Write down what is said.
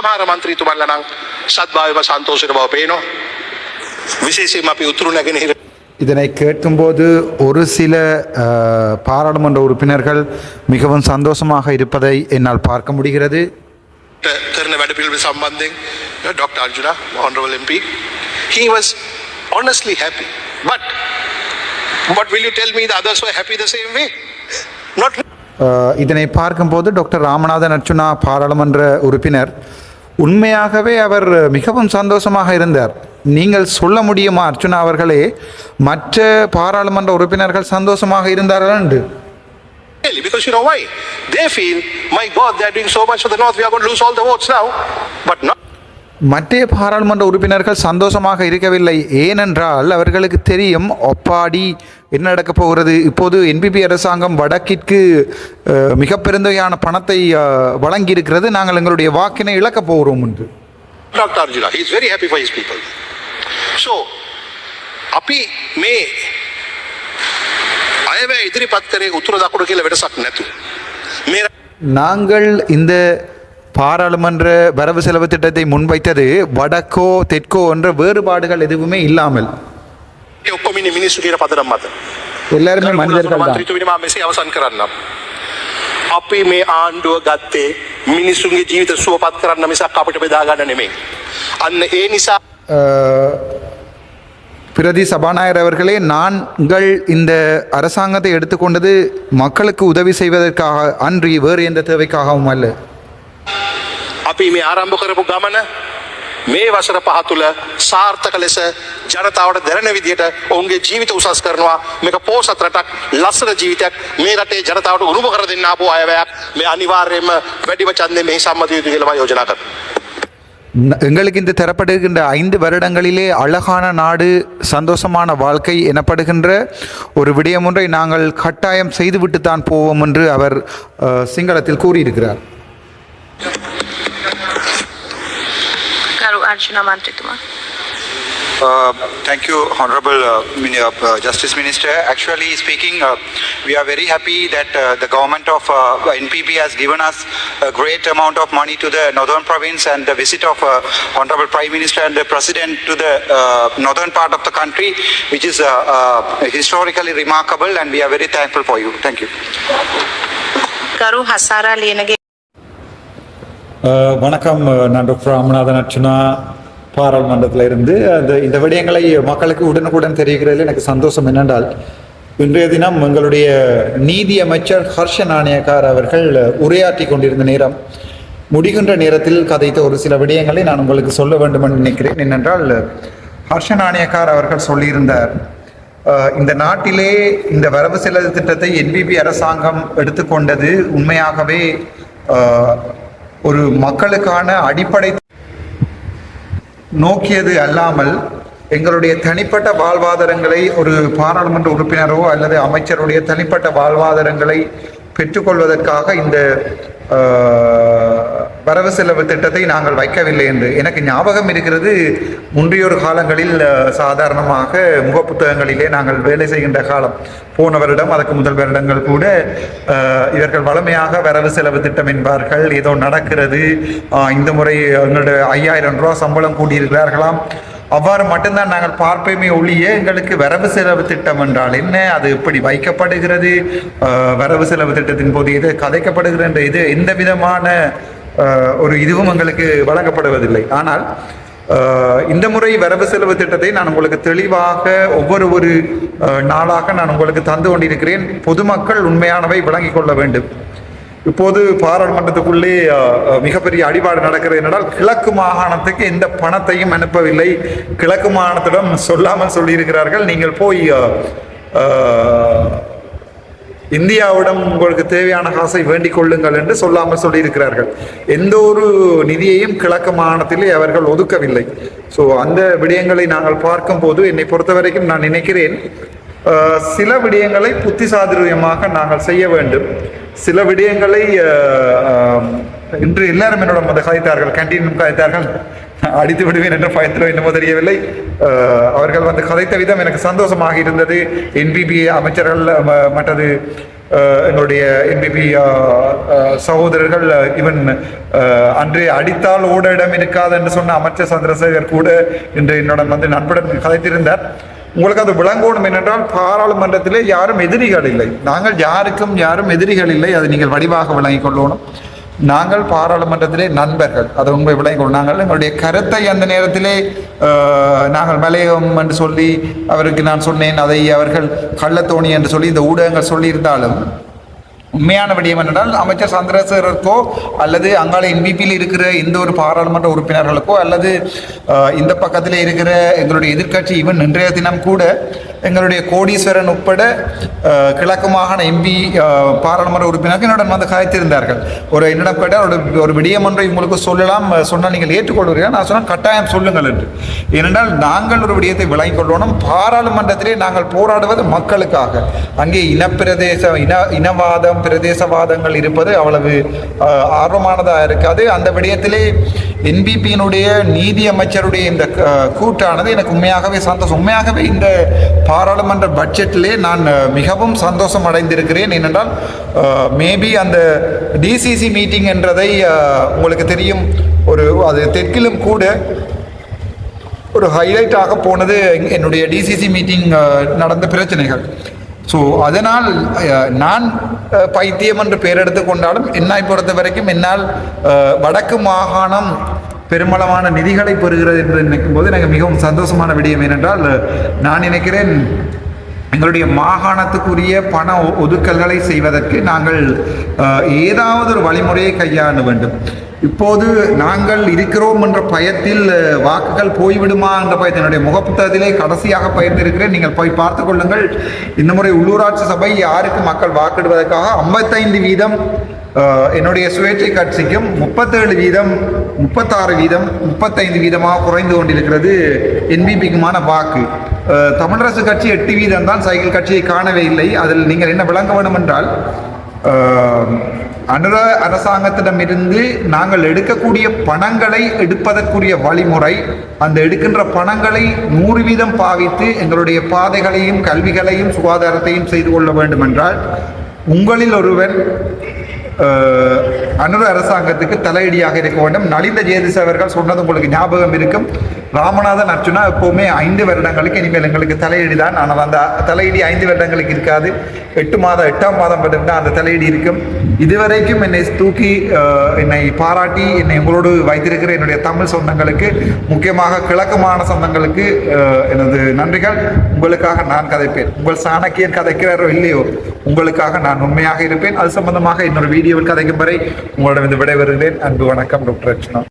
සමහර මන්ත්‍රීතුමල්ල නම් සත්භාවම සන්තෝෂයට බව පේනවා. විශේෂයෙන්ම අපි උතුරු නැගෙනහිර இதனை கேட்கும்போது ஒரு சில அஹ், பாராளுமன்ற உறுப்பினர்கள் மிகவும் சந்தோஷமாக இருப்பதை என்னால் பார்க்க முடிகிறது කරන වැඩ පිළිවෙල සම්බන්ධයෙන් doctor Arjuna honorable MP he was honestly happy but what will you tell me the others were happy the same way not ah, இதனை பார்க்கும்போது டாக்டர் ராமநாதன் அர்ச்சுனா பாராளுமன்ற உறுப்பினர் உண்மையாகவே அவர் மிகவும் சந்தோஷமாக இருந்தார். நீங்கள் சொல்ல முடியுமா அர்ச்சுனா அவர்களே மற்ற பாராளுமன்ற உறுப்பினர்கள் சந்தோஷமாக இருந்தார்கள் என்று? Because you know why? They feel my god they are doing so much for the north we are going to lose all the votes now. But not மற்ற பாராளுமன்ற உறுப்பினர்கள் சந்தோஷமாக இருக்கவில்லை. ஏனென்றால் அவர்களுக்கு தெரியும் ஒப்பாடி என்ன நடக்கப் போகிறது? இப்போது என்பிபி அரசாங்கம் வடக்கிற்கு மிக பெருந்தையான பணத்தை வழங்கி இருக்கிறது நாங்கள் எங்களுடைய வாக்கினை இழக்கப் போகிறோம் என்று. Doctor Arjuna is very happy for his people so happy may ಅಯವ ಇದ್ರಿ ಪತ್ತರೆ ಉತ್ತರ ದಾಕೊಡೋಕೆ ವೆಡಸಾಕ್ ನೆತು ಮೇರ நாங்கள் இந்த பாராளுமன்ற வரவு செலவு திட்டத்தை முன்வைத்தது வடக்கோ தெற்கோ என்ற வேறுபாடுகள் எதுவுமே இல்லாமல். ඔක්කොම ඉන්නේ මිනිස්සු කියන පදනම් මත. எல்லாருமே மனிதர்கள் தான் මන්ත්‍රීතුමනි මම මෙසේ අවසන් කරන්නම්. අපි මේ ආණ්ඩුව ගත්තේ මිනිස්සුන්ගේ ජීවිත සුවපත් කරන්න මිසක් අපිට බෙදා ගන්න නෙමෙයි. අන්න ඒ නිසා அஹ், பிரதி சபாநாயகர் அவர்களே நாங்கள் இந்த அரசாங்கத்தை எடுத்துக்கொண்டது மக்களுக்கு உதவி செய்வதற்காக அன்றி வேறு எந்த தேவைக்காகவும் அல்ல අපි මේ ආරම්භ කරපු ගමන මේ වසර පහ තුළ සාර්ථක ලෙස ජනතාවට දැරෙන විදියට ඔවුන්ගේ ජීවිත උසස් කරනවා මේක පෝසත් රටක් ලස්සන ජීවිතයක් මේ රටේ ජනතාවට උරුම කර දෙන්න ආපු අයවැයක් මේ අනිවාර්යයෙන්ම වැඩිම ඡන්දයෙන් මෙහි සම්මත යුතු කියලා මම යෝජනා කරනවා. ந- எங்களுக்கு இந்த தரப்படுகின்ற ஐந்து வருடங்களிலே அழகான நாடு சந்தோஷமான வாழ்க்கை எனப்படுகின்ற ஒரு விடயம் ஒன்றை நாங்கள் கட்டாயம் செய்துவிட்டுத்தான் போவோம் என்று அவர் அஹ், சிங்களத்தில் கூறியிருக்கிறார் Uh, thank you, Honorable uh, uh, uh, Justice Minister. Actually speaking, uh, we are very happy that uh, the government of uh, NPP has given us a great amount of money to the northern province and the visit of uh, Honorable Prime Minister and the President to the uh, northern part of the country, which is uh, uh, historically remarkable and we are very thankful for you. Thank you. Hasara வணக்கம் நான் doctor Ramanathan Archuna பாராளுமன்றத்தில் இருந்து. அந்த இந்த விடயங்களை மக்களுக்கு உடனுக்குடன் தெரிவிக்கிறதில் எனக்கு சந்தோஷம் என்னென்றால் இன்றைய தினம் எங்களுடைய நீதி அமைச்சர் ஹர்ஷ நாணயக்கார் அவர்கள் உரையாற்றி கொண்டிருந்த நேரம் முடிகின்ற நேரத்தில் கதைத்த ஒரு சில விடயங்களை நான் உங்களுக்கு சொல்ல வேண்டும் என்று நினைக்கிறேன். என்னென்றால் ஹர்ஷ நாணயக்கார் அவர்கள் சொல்லியிருந்தார் இந்த நாட்டிலே இந்த வரவு செலவு திட்டத்தை என்பிபி அரசாங்கம் எடுத்துக்கொண்டது உண்மையாகவே ஒரு மக்களுக்கான அடிப்படை நோக்கியது அல்லாமல் எங்களுடைய தனிப்பட்ட வாழ்வாதாரங்களை ஒரு பாராளுமன்ற உறுப்பினரோ அல்லது அமைச்சருடைய தனிப்பட்ட வாழ்வாதாரங்களை பெற்றுக்கொள்வதற்காக இந்த வரவு செலவு திட்டத்தை நாங்கள் வைக்கவில்லை என்று. எனக்கு ஞாபகம் இருக்கிறது முன்றையொரு காலங்களில் சாதாரணமாக சாதாரணமாக முகப்புத்தகங்களிலே நாங்கள் வேலை செய்கின்ற காலம் போன வருடம் அதற்கு முதல் வருடங்கள் கூட இவர்கள் வளமையாக வரவு செலவு திட்டம் என்பார்கள். ஏதோ நடக்கிறது. இந்த முறை எங்களுடைய ஐயாயிரம் ரூபா சம்பளம் கூடியிருக்கிறார்களாம். அவ்வாறு மட்டும்தான் நாங்கள் பார்ப்போமே ஒழிய எங்களுக்கு வரவு செலவு திட்டம் என்றால் என்ன? அது எப்படி வைக்கப்படுகிறது? வரவு செலவு திட்டத்தின் போது இது கதைக்கப்படுகிறது இது எந்த விதமான ஒரு இதுவும் எங்களுக்கு வழங்கப்படுவதில்லை. ஆனால் இந்த முறை வரவு செலவு திட்டத்தை நான் உங்களுக்கு தெளிவாக ஒவ்வொரு ஒரு நாளாக நான் உங்களுக்கு தந்து கொண்டிருக்கிறேன். பொதுமக்கள் உண்மையானவை விளங்கிக் கொள்ள வேண்டும். இப்போது பாராளுமன்றத்துக்குள்ளே மிகப்பெரிய அடிபாடு நடக்கிறது என்றால் கிழக்கு மாகாணத்துக்கு எந்த பணத்தையும் அனுப்பவில்லை. கிழக்கு மாகாணத்திடம் சொல்லாமல் சொல்லியிருக்கிறார்கள். நீங்கள் போய் இந்தியாவிடம் உங்களுக்கு தேவையான காசை வேண்டிக் கொள்ளுங்கள் என்று சொல்லாமல் சொல்லியிருக்கிறார்கள். எந்த ஒரு நிதியையும் கிழக்கு மாகாணத்திலே அவர்கள் ஒதுக்கவில்லை. ஸோ அந்த விடயங்களை நாங்கள் பார்க்கும்போது என்னை பொறுத்த வரைக்கும் நான் நினைக்கிறேன் சில விடயங்களை புத்திசாதுரியமாக நாங்கள் செய்ய வேண்டும். சில விடயங்களை இன்று எல்லாரும் என்னோட வந்து கதைத்தார்கள் கேண்டீனும் கதைத்தார்கள். அடித்து விடுவேன் என்ற பயத்திலோ என்னமோ தெரியவில்லை. அவர்கள் வந்து கதைத்த விதம் எனக்கு சந்தோஷமாக இருந்தது. என்பிபி அமைச்சர்கள் மற்றது என்னுடைய என்பிபி சகோதரர்கள் இவன் அன்று அடித்தால் ஓட இடம் இருக்காது என்று சொன்ன அமைச்சர் சந்திரசேகர் கூட இன்று என்னுடன் வந்து நண்புடன் கதைத்திருந்தார். உங்களுக்கு அது விளங்கணும் என்னென்றால் பாராளுமன்றத்திலே யாரும் எதிரிகள் இல்லை. நாங்கள் யாருக்கும் யாரும் எதிரிகள் இல்லை. அது நீங்கள் வடிவாக விளங்கிக் கொள்ளணும். நாங்கள் பாராளுமன்றத்திலே நண்பர்கள். அதை உண்மை விளங்கிக் நாங்கள் எங்களுடைய கருத்தை அந்த நேரத்திலே நாங்கள் மலையம் என்று சொல்லி அவருக்கு நான் சொன்னேன். அதை அவர்கள் கள்ளத்தோணி என்று சொல்லி இந்த ஊடகங்கள் சொல்லியிருந்தாலும் உண்மையான விடயம் என்னென்றால் அமைச்சர் சந்திரசேகருக்கோ அல்லது அங்கால என்பிபியில் இருக்கிற எந்த ஒரு பாராளுமன்ற உறுப்பினர்களுக்கோ அல்லது இந்த பக்கத்தில் இருக்கிற எங்களுடைய எதிர்க்கட்சி ஈவன் இன்றைய தினம் கூட எங்களுடைய கோடீஸ்வரன் உட்பட கிழக்கு மாகாண எம்பி பாராளுமன்ற உறுப்பினர்கள் என்னுடன் வந்து காய்த்திருந்தார்கள். ஒரு என்னிடம் கேட்டால் ஒரு விடயம் ஒன்றை உங்களுக்கு சொல்லலாம். சொன்னால் நீங்கள் ஏற்றுக்கொள்வீர்கள் நான் சொன்னால் கட்டாயம் சொல்லுங்கள் என்று. ஏனென்றால் நாங்கள் ஒரு விடயத்தை விளங்கிக் கொள்ளணும் பாராளுமன்றத்திலே நாங்கள் போராடுவது மக்களுக்காக. அங்கே இனப்பிரதேச இன இனவாதம் பிரதேசவாதங்கள் இருப்பது அவ்வளவு ஆர்வமானதாக இருக்காது. அந்த விடயத்திலே என்பிபியினுடைய நீதி அமைச்சருடைய இந்த கூட்டானது எனக்கு உண்மையாகவே சந்தோஷம். உண்மையாகவே இந்த பாராளுமன்ற பட்ஜெட்டிலே நான் மிகவும் சந்தோஷம் அடைந்திருக்கிறேன். ஏனென்றால் மேபி அந்த டிசிசி மீட்டிங் என்றதை உங்களுக்கு தெரியும். ஒரு அது தெற்கிலும் கூட ஒரு ஹைலைட்டாக போனது என்னுடைய டிசிசி மீட்டிங் நடந்த பிரச்சனைகள். ஸோ அதனால் நான் பைத்தியம் என்று பெயர் எடுத்துக்கொண்டாலும் என்னை பொறுத்த வரைக்கும் என்னால் வடக்கு மாகாணம் பெருமளவான நிதிகளை பெறுகிறது என்று நினைக்கும் போது எனக்கு மிகவும் சந்தோஷமான விடயம் ஏனென்றால் நான் நினைக்கிறேன் எங்களுடைய மாகாணத்துக்குரிய பண ஒ- ஒதுக்கல்களை செய்வதற்கு நாங்கள் ஏதாவது ஒரு வழிமுறையை கையாள வேண்டும். இப்போது நாங்கள் இருக்கிறோம் என்ற பயத்தில் வாக்குகள் போய்விடுமா என்ற பயத்தில் என்னுடைய முகப்புத்தகத்திலே கடைசியாக பயிர்ந்திருக்கிறேன் நீங்கள் போய் பார்த்து கொள்ளுங்கள். இந்த முறை உள்ளூராட்சி சபை யாருக்கு மக்கள் வாக்கிடுவதற்காக ஐம்பத்தைந்து வீதம் என்னுடைய சுயேட்சை கட்சிக்கும் முப்பத்தேழு வீதம் முப்பத்தாறு வீதம் முப்பத்தைந்து வீதமாக குறைந்து கொண்டிருக்கிறது என்பிபிக்குமான வாக்கு. தமிழரசு கட்சி எட்டு வீதம் தான் சைக்கிள் கட்சியை காணவே இல்லை. அதில் நீங்கள் என்ன விளங்க வேண்டும் என்றால் அனுர அரசாங்கத்திடமிருந்து நாங்கள் எடுக்கக்கூடிய பணங்களை எடுப்பதற்குரிய வழிமுறை அந்த எடுக்கின்ற பணங்களை நூறு வீதம் பாவித்து எங்களுடைய பாதைகளையும் கல்விகளையும் சுகாதாரத்தையும் செய்து கொள்ள வேண்டும் என்றால் உங்களில் ஒருவன் அனுர அரசாங்கத்துக்கு தலையடியாக இருக்க வேண்டும். நலிந்த ஜேதிஸ் அவர்கள் சொன்னது உங்களுக்கு ஞாபகம் இருக்கும். ராமநாதன் அர்ச்சுனா எப்போவுமே ஐந்து வருடங்களுக்கு இனிமேல் எங்களுக்கு தலையடி தான் ஆனால் அந்த தலையடி ஐந்து வருடங்களுக்கு இருக்காது. எட்டு மாதம் எட்டாம் மாதம் பார்த்தீங்கன்னா அந்த தலையடி இருக்கும். இதுவரைக்கும் என்னை தூக்கி என்னை பாராட்டி என்னை உங்களோடு வைத்திருக்கிற என்னுடைய தமிழ் சொந்தங்களுக்கு முக்கியமாக கிழக்கமான சொந்தங்களுக்கு எனது நன்றிகள். உங்களுக்காக நான் கதைப்பேன். உங்கள் சாணக்கியன் கதைக்கிறாரோ இல்லையோ உங்களுக்காக நான் உண்மையாக இருப்பேன். அது சம்பந்தமாக இன்னொரு வீடியோவில் கதைக்கும் வரை உங்களிடம் விடைபெறுகிறேன். அன்பு வணக்கம் டாக்டர் ரச்சனா